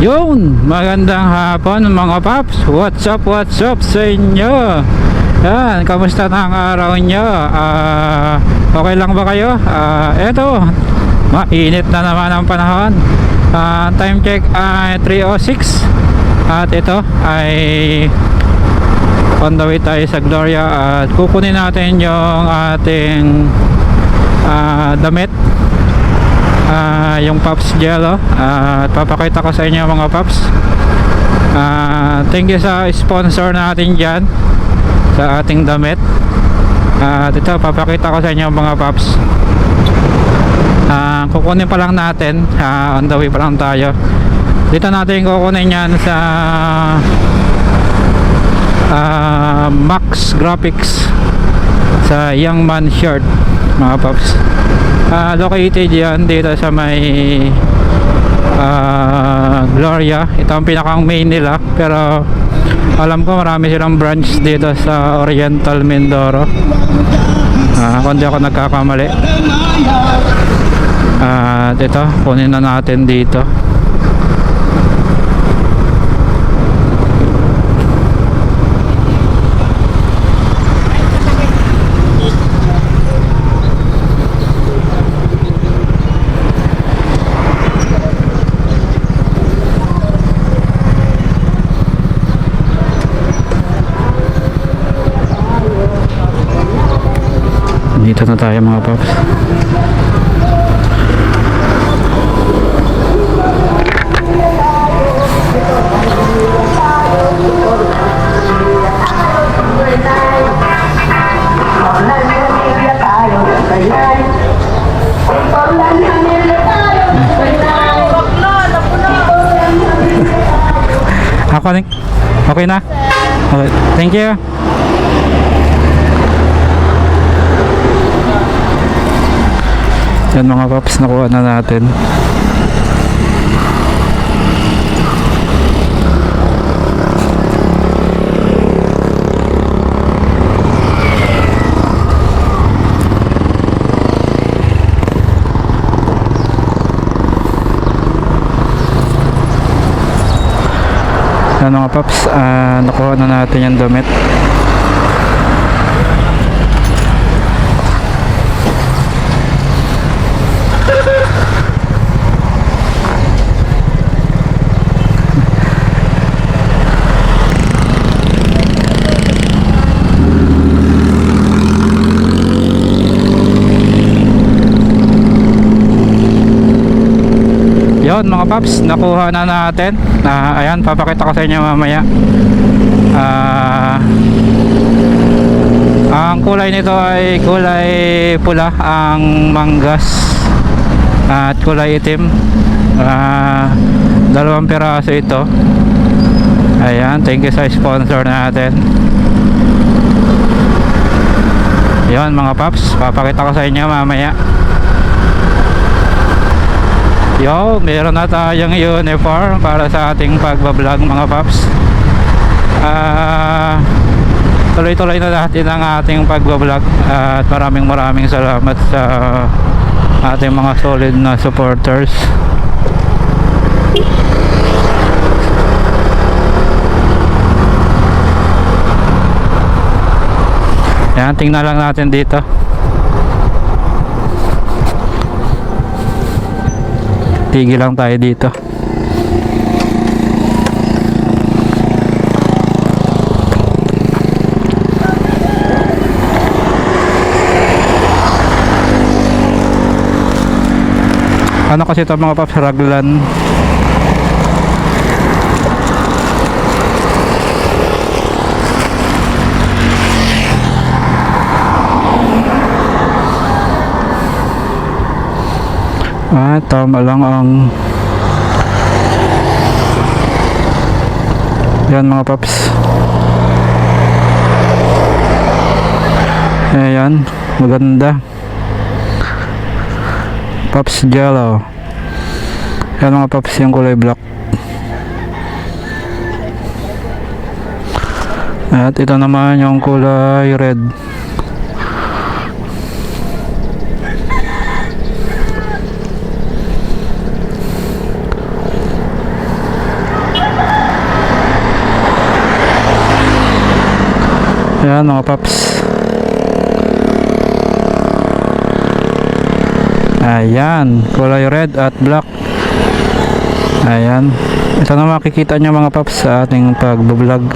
Yun, magandang hapon mga paps. What's up, what's up sa inyo? Yan, kamusta na ang araw nyo? Ah, okay lang ba kayo? Ah, eto, mainit na naman ang panahon. Ah, time check ay 3.06 At ito ay on the way tayo sa Gloria at kukunin natin yung ating ah, damit Ah, yung Pops Jello Ah, at papakita ko sa inyo mga Pops. Ah, thank you sa sponsor natin dyan sa ating damit. At ito papakita ko sa inyo mga Pops. Ah, kukunin pa lang natin. Ah, on the way pa lang tayo. Dito natin kukunin yan sa ah, Max Graphics sa Young Man Shirt mga Pops Ah, located yan dito sa may ah, Gloria. Ito ang pinakang main nila pero alam ko marami silang branch dito sa Oriental Mindoro. Ah, kung di ako nagkakamali. At ito kunin na natin dito dito na tayo mga paps. Okay na? Okay. thank you Yan mga paps, nakuha na natin. Yan mga paps, ah, nakuha na natin yung damit. Yon mga paps, nakuha na natin. Ah, ayan, papakita ko sa inyo mamaya. Ah, ang kulay nito ay kulay pula ang manggas at kulay itim. Ah, dalawang piraso ito. Ayan, thank you sa sponsor natin. Yon mga paps, papakita ko sa inyo mamaya. Yo, meron na tayong uniform para sa ating pagbablog mga paps. Ah, tuloy-tuloy na natin ang ating pagbablog at maraming maraming salamat sa ating mga solid na supporters. Yan, tingnan lang natin dito. Tigil lang tayo dito. Ano kasi ito mga paps, raglan. Ah, tama lang ang Yan mga paps. Ayan, maganda. Paps Jello. Yan mga paps yung kulay black. At ito naman yung kulay red. Ayan mga paps. Ayan, kulay red at black. Ayan. Ito na makikita nyo mga paps sa ating pagbablog.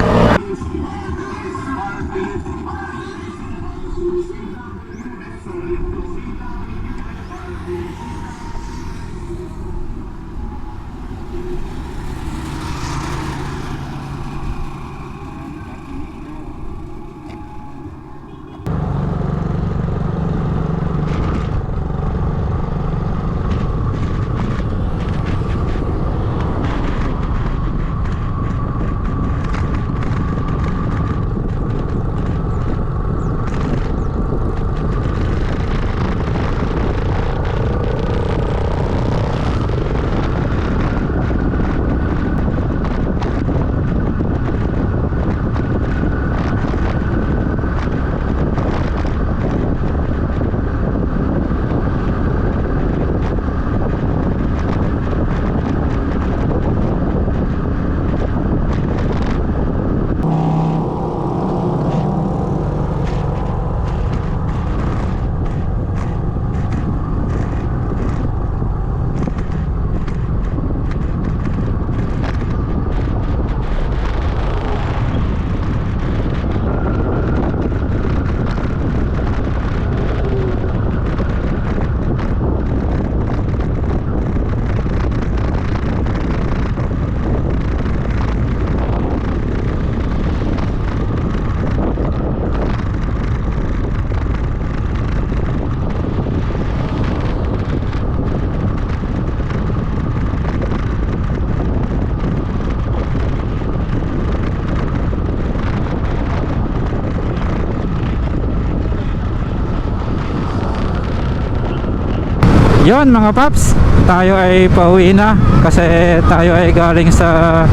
Yon mga paps, tayo ay pauwi na kasi tayo ay galing sa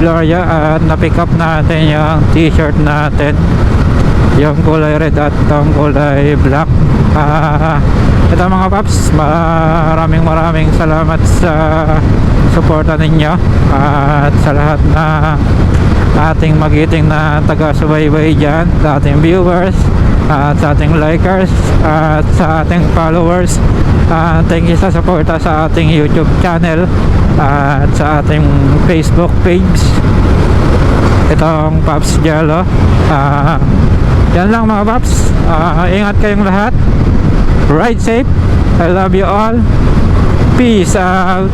Gloria at na-pick up natin yung t-shirt natin. Yung kulay red at yung kulay black. Ah, ito mga paps. Maraming maraming salamat sa suporta ninyo at sa lahat na ating magiting na taga-subaybay dyan ating viewers at sa ating likers at sa ating followers. Ah, thank you sa suporta sa ating YouTube channel at sa ating Facebook page. Itong Paps Jello. Ah, yan lang mga Paps Ah, ingat kayong lahat. Ride safe. I love you all. Peace out